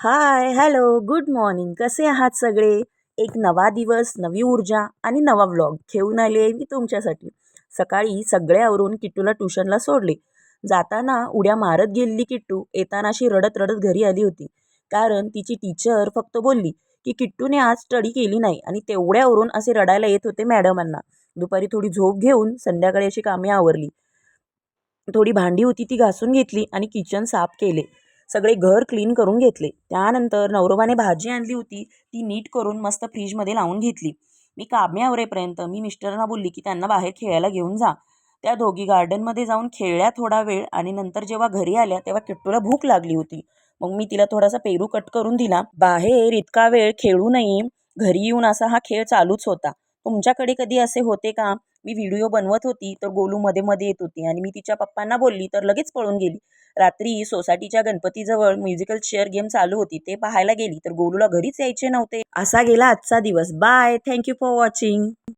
Hi hello good morning कसे आहात सगळे? एक नवा दिवस नवी ऊर्जा आणि नवा व्लॉग घेऊन आले मी तुमच्यासाठी. सकाळी सगळे आवरून किट्टूला ट्युशनला सोडले. जाताना उड्या मारत गेलेली किट्टू येताना अशी रडत रडत घरी आली होती. कारण तिची टीचर फक्त बोलली की किट्टूने आज स्टडी केली नाही आणि तेवढ्यावरून असे रडायला येत होते मॅडमांना दुपारी थोडी झोप घेऊन संध्याकाळी अशी कामे आवरली. थोडी भांडी होती ती घासून घेतली आणि किचन साफ केले. सगळे घर क्लीन करून घेतले. त्यानंतर नवरोबाने भाजी आणली होती. ती नीट करून मस्त फ्रीजमध्ये लावून घेतली. मी कामे आवरेपर्यंत मी मिस्टरांना बोलली की त्यांना बाहेर खेळायला घेऊन जा. त्या दोघी गार्डनमध्ये जाऊन खेळल्या थोडा वेळ आणि नंतर जेव्हा घरी आल्या तेव्हा किट्टूला भूक लागली होती. मग मी तिला थोडासा पेरू कट करून दिला. बाहेर इतका वेळ खेळू नये. घरी येऊन असा हा खेळ चालूच होता. तुमच्याकडे कधी असे होते का? मी व्हिडिओ बनवत होती तर गोलू मध्ये मध्ये येत होती आणि मी तिच्या पप्पांना बोलली तर लगेच पळून गेली. रात्री सोसायटीच्या गणपतीजवळ म्युझिकल चेअर गेम चालू होती ते पाहायला गेली तर गोलूला घरीच यायचे नव्हते. असा गेला आजचा दिवस. Bye thank you for watching